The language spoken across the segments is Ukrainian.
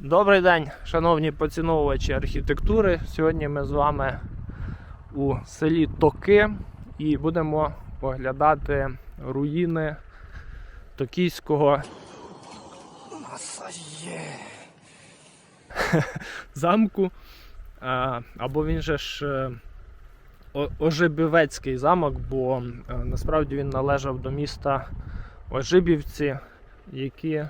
Добрий день, шановні поціновувачі архітектури. Сьогодні ми з вами у селі Токи і будемо оглядати руїни токійського замку. Або він же ж е, Ожибівецький замок, бо е, насправді він належав до міста Ожибівці, які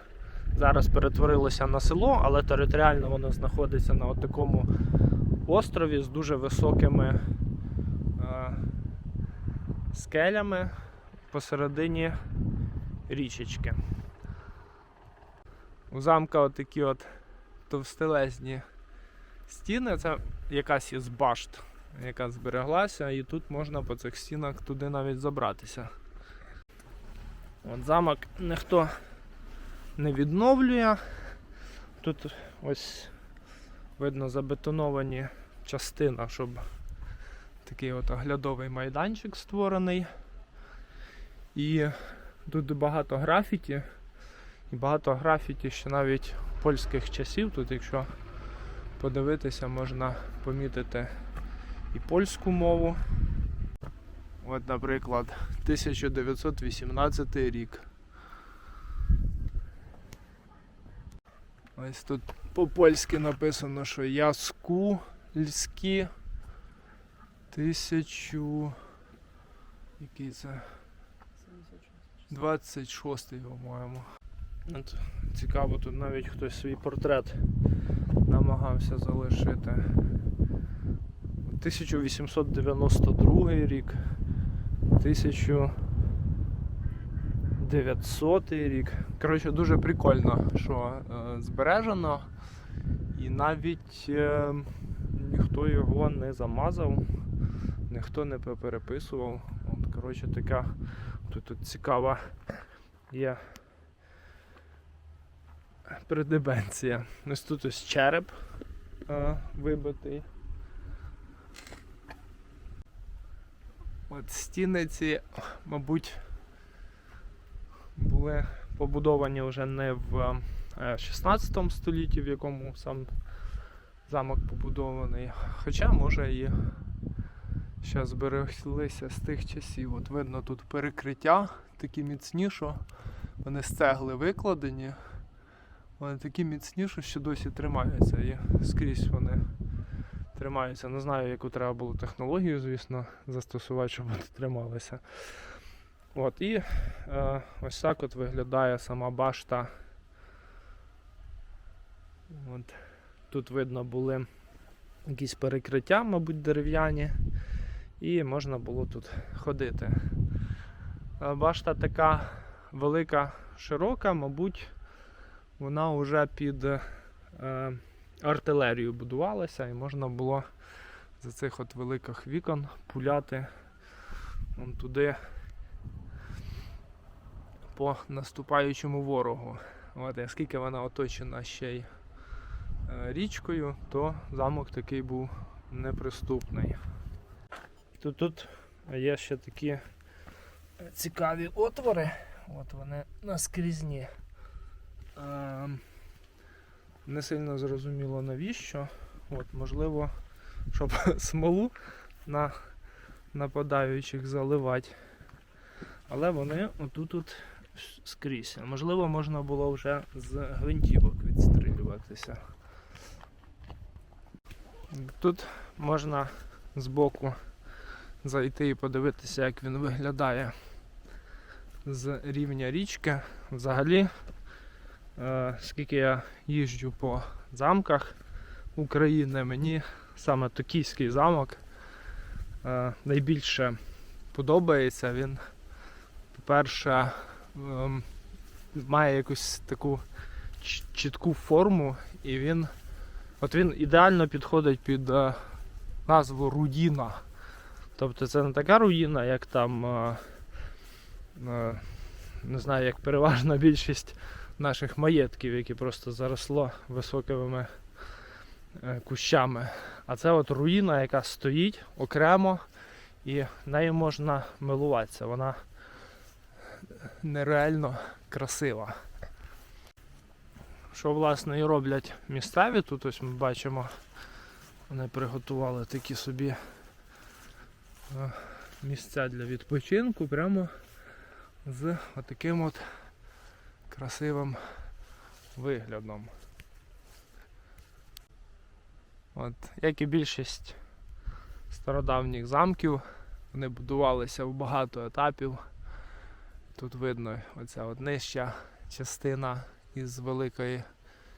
зараз перетворилося на село, але територіально воно знаходиться на такому острові з дуже високими е, скелями посередині річечки. У замка от такі от товстелезні стіни, це якась із башт, яка збереглася, і тут можна по цих стінах туди навіть забратися. От замок ніхто не відновлює. Тут ось видно забетоновані частина, щоб такий от оглядовий майданчик створений. І тут багато графіті. І багато графіті ще навіть польських часів. Тут, якщо подивитися, можна помітити і польську мову. От, наприклад, 1918 рік. Ось тут по-польськи написано, що яску льські тисячу. Який це? 26-й, по-моєму. От, цікаво, тут навіть хтось свій портрет намагався залишити. 1892 рік. 1900 рік. Коротше, дуже прикольно, що е, збережено. І навіть е, ніхто його не замазав, ніхто не переписував. От, коротше, така тут, тут цікава є предебенція. Ось тут ось череп е, вибитий. От стіни ці, мабуть, були побудовані вже не в е, 16 столітті, в якому сам замок побудований, хоча може і ще збереглися з тих часів. От видно тут перекриття такі міцні, що вони з цегли викладені. Вони такі міцні, що ще досі тримаються і скрізь вони тримаються. Не знаю, яку треба було технологію, звісно, застосувати, щоб вони трималися. От, і е, ось так от виглядає сама башта. От. Тут видно були якісь перекриття, мабуть, дерев'яні, і можна було тут ходити. Е, Башта така велика, широка, мабуть, вона вже під е, артилерію будувалася і можна було за цих от великих вікон пуляти вон туди по наступаючому ворогу. От, оскільки вона оточена ще й е, річкою, то замок такий був неприступний. Тут, тут є ще такі е, цікаві отвори. От вони наскрізні. Ем, не сильно зрозуміло навіщо. От, можливо, щоб смолу на нападаючих заливати. Але вони отут от скрізь. Можливо, можна було вже з гвинтівок відстрілюватися. Тут можна збоку зайти і подивитися, як він виглядає з рівня річки. Взагалі, е, скільки я їжджу по замках України, мені саме Токійський замок е, найбільше подобається. Він, по-перше, має якусь таку чітку форму, і він, от він ідеально підходить під е, назву руїна. Тобто це не така руїна, як там, е, е, не знаю, як переважна більшість наших маєтків, які просто заросло високими кущами. А це от руїна, яка стоїть окремо і нею можна милуватися. Вона нереально красива. що власне і роблять місцеві. Тут ось ми бачимо, вони приготували такі собі е, місця для відпочинку прямо з отаким от красивим виглядом. От, як і більшість стародавніх замків, вони будувалися в багато етапів. Тут видно оця от нижча частина із великої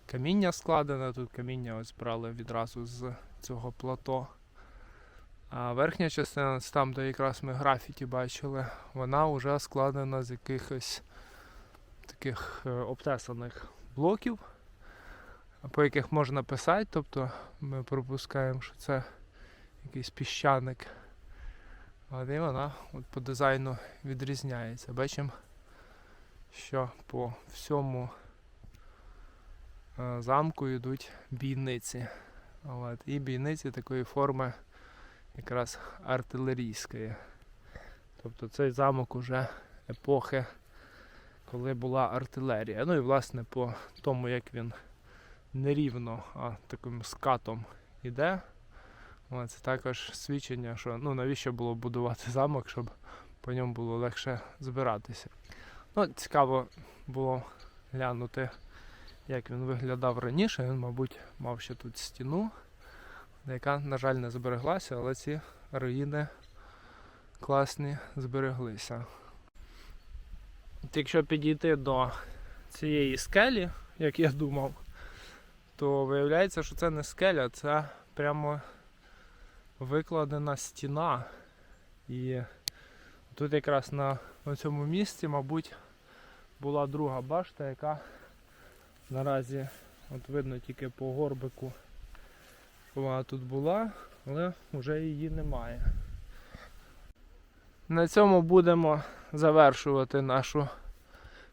каміння складена. Тут каміння ось брали відразу з цього плато. А верхня частина, там, де якраз ми графіті бачили, вона вже складена з якихось таких е, обтесаних блоків, по яких можна писати. Тобто ми пропускаємо, що це якийсь піщаник. І вона от по дизайну відрізняється. Бачимо, що по всьому е, замку йдуть бійниці. От. І бійниці такої форми якраз артилерійської. Тобто цей замок уже епохи, коли була артилерія. Ну і власне по тому, як він нерівно, а таким скатом іде. Це також свідчення, що ну навіщо було будувати замок, щоб по ньому було легше збиратися. Ну, цікаво було глянути, як він виглядав раніше. Він, мабуть, мав ще тут стіну, яка, на жаль, не збереглася, але ці руїни класні збереглися. Якщо підійти до цієї скелі, як я думав, то виявляється, що це не скеля, це прямо викладена стіна. І тут якраз на цьому місці, мабуть, була друга башта, яка наразі от видно тільки по горбику, вона тут була, але вже її немає. На цьому будемо завершувати нашу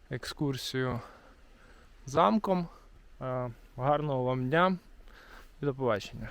екскурсію замком. Е, Гарного вам дня і до побачення.